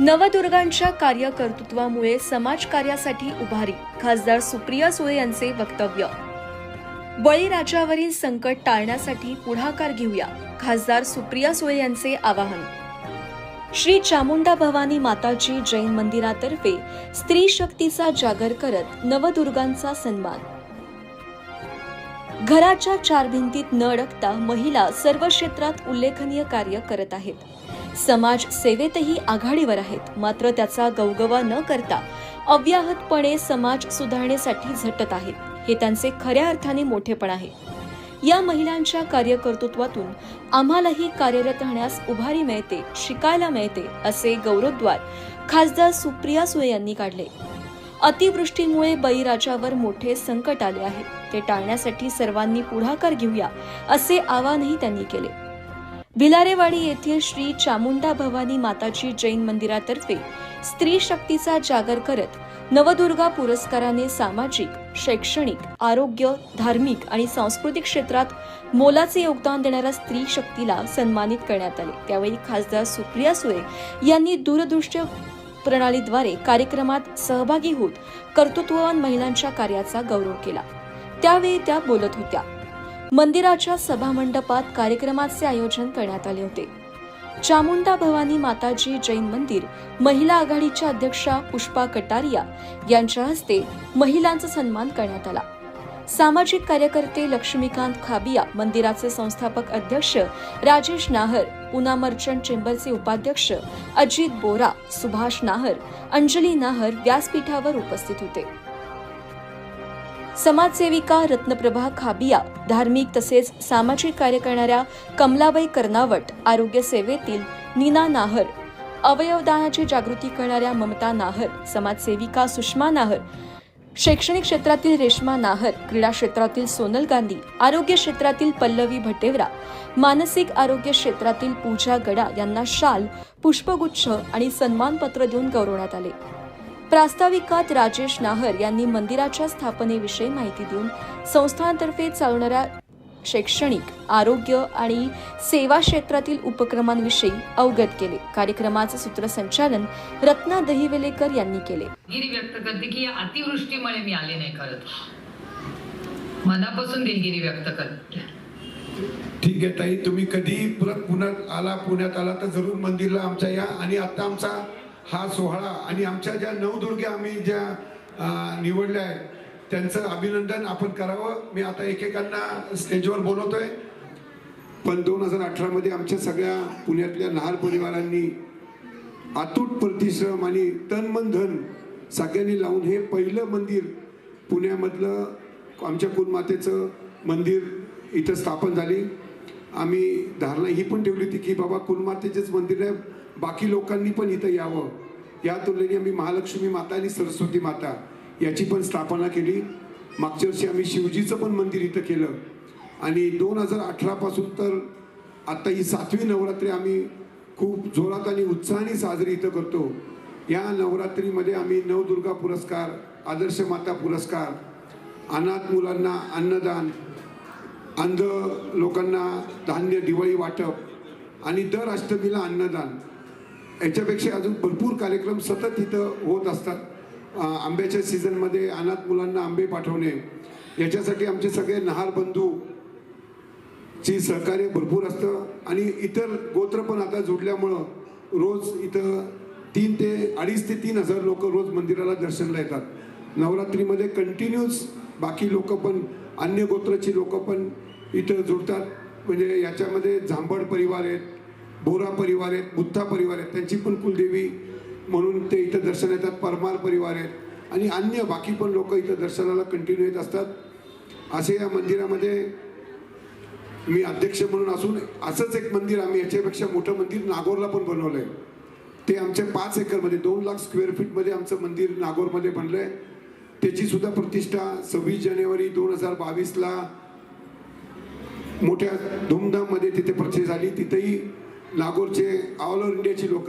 नवदुर्गांच्या कार्यकर्तृत्वामुळे समाजकार्यासाठी उभारी खासदार सुप्रिया सुळे यांचे वक्तव्य. बळीराजावरील संकट टाळण्यासाठी पुढाकार घेऊया खासदार सुप्रिया सुळे यांचे आवाहन. श्री चामुंडा भवानी माताजी जैन मंदिरातर्फे स्त्री शक्तीचा जागर करत नवदुर्गांचा सन्मान. घराच्या चार भिंतीत न अडकता महिला सर्व क्षेत्रात उल्लेखनीय कार्य करत आहेत. समाज सेवेतही आघाडीवर आहेत. मात्र त्याचा गवगवा न करता अव्याहतपणे समाज सुधारणेसाठी झटत आहेत. हे त्यांचे खऱ्या अर्थाने मोठेपण आहे. या महिलांच्या कार्यकर्तृत्वातून आम्हालाही कार्यरत राहण्यास उभारी मिळते शिकायला मिळते असे गौरवद्वार खासदार सुप्रिया सुळे यांनी काढले. अतिवृष्टीमुळे बळीराजावर मोठे संकट आले आहे. ते टाळण्यासाठी सर्वांनी पुढाकार घेऊया असे आवाहनही त्यांनी केले. भिलारेवाडी येथील श्री चामुंडा भवानी माताजी जैन मंदिरातर्फे स्त्री शक्तीचा जागर करत नवदुर्गा पुरस्काराने सामाजिक शैक्षणिक आरोग्य धार्मिक आणि सांस्कृतिक क्षेत्रात मोलाचे योगदान देणाऱ्या स्त्री शक्तीला सन्मानित करण्यात आले. त्यावेळी खासदार सुप्रिया सुळे यांनी दूरदृश्य प्रणालीद्वारे कार्यक्रमात सहभागी होत कर्तृत्ववान महिलांच्या कार्याचा गौरव केला. त्यावेळी त्या बोलत होत्या. मंदिराच्या सभामंडपात कार्यक्रमाचे आयोजन करण्यात आले होते. चामुंडा भवानी माताजी जैन मंदिर महिला आघाडीच्या अध्यक्षा पुष्पा कटारिया यांच्या हस्ते महिलांचा सन्मान करण्यात आला. सामाजिक कार्यकर्ते लक्ष्मीकांत खाबिया मंदिराचे संस्थापक अध्यक्ष राजेश नाहर पुना मर्चंट चेंबरचे उपाध्यक्ष अजित बोरा सुभाष नाहर अंजली नाहर व्यासपीठावर उपस्थित होते. समाजसेविका रत्नप्रभा खाबिया धार्मिक तसेच सामाजिक कार्य करणाऱ्या कमलाबाई कर्नावट आरोग्य सेवेतील नीना नाहर अवयवदानाची जागृती करणाऱ्या ममता नाहर समाजसेविका सुषमा नाहर शैक्षणिक क्षेत्रातील रेश्मा नाहर क्रीडा क्षेत्रातील सोनल गांधी आरोग्य क्षेत्रातील पल्लवी भटेवरा मानसिक आरोग्य क्षेत्रातील पूजा गडा यांना शाल पुष्पगुच्छ आणि सन्मानपत्र देऊन गौरवण्यात आले. प्रास्ताविकात राजेश नाहर यांनी मंदिराच्या स्थापनेविषयी माहिती देऊन संस्थांतर्फे चालणाऱ्या शैक्षणिक आरोग्य आणि सेवा क्षेत्रातील उपक्रमांविषयी अवगत केले. कार्यक्रमाचे सूत्रसंचालन रत्ना दहिवेलेकर यांनी केले. व्यक्त करते की या अतिवृष्टीमुळे मी आले नाही खरंच मनापासून दिलगिरी व्यक्त करते. ठीक आहे ताई तुम्ही कधी परत पुण्यात आला पुण्यात आला तर जरूर मंदिरला आमच्या या आणि आता आमचा हा सोहळा आणि आमच्या ज्या नवदुर्ग्या आम्ही ज्या निवडल्या आहेत त्यांचं अभिनंदन आपण करावं. मी आता एकेकांना स्टेजवर बोलवतोय. पण दोन हजार अठरामध्ये आमच्या सगळ्या पुण्यातल्या नहार परिवारांनी अतूट प्रतिश्रम आणि तन मन धन सगळ्यांनी लावून हे पहिलं मंदिर पुण्यामधलं आमच्या कुलमातेचं मंदिर इथं स्थापन झाली. आम्ही धारणा ही पण ठेवली होती की बाबा कुलमातेचेच मंदिर आहे बाकी लोकांनी पण इथं यावं. या तुलनेने आम्ही महालक्ष्मी माता आणि सरस्वती माता याची पण स्थापना केली. मागच्या वर्षी आम्ही शिवजीचं पण मंदिर इथं केलं. आणि दोन हजार अठरापासून तर आत्ता ही सातवी नवरात्री आम्ही खूप जोरात आणि उत्साहाने साजरी इथं करतो. या नवरात्रीमध्ये आम्ही नवदुर्गा पुरस्कार आदर्श माता पुरस्कार अनाथ मुलांना अन्नदान अंध लोकांना धान्य दिवाळी वाटप आणि दर अष्टमीला अन्नदान. याच्यापेक्षा अजून भरपूर कार्यक्रम सतत इथं होत असतात. आंब्याच्या सीझनमध्ये अनाथ मुलांना आंबे पाठवणे. याच्यासाठी आमचे सगळे नहार बंधू ची सहकार्य भरपूर असतं. आणि इतर गोत्र पण आता जोडल्यामुळं रोज इथं तीन ते अडीच ते तीन हजार लोक रोज मंदिराला दर्शनला येतात. नवरात्रीमध्ये कंटिन्यूस बाकी लोक पण अन्य गोत्राची लोक पण इथं जुळतात म्हणजे याच्यामध्ये झांबड परिवार आहेत बोरा परिवार आहेत बुद्धा परिवार आहेत. त्यांची पण कुलदेवी म्हणून ते इथं दर्शन येतात परमार परिवार आहेत. आणि अन्य बाकी पण लोक इथं दर्शनाला कंटिन्यू येत असतात. असे या मंदिरामध्ये मी अध्यक्ष म्हणून असून असंच एक मंदिर आम्ही याच्यापेक्षा मोठं मंदिर नागोरला पण बनवलं आहे ते आमच्या पाच एकरमध्ये दोन लाख स्क्वेअर फीटमध्ये आमचं मंदिर नागोरमध्ये बनलं आहे त्याचीसुद्धा प्रतिष्ठा सव्वीस जानेवारी दोन हजार बावीसला मोठ्या धूमधाममध्ये तिथे प्रतिष्ठा झाली. तिथेही लागोरचे ऑल ओव्हर इंडियाची लोक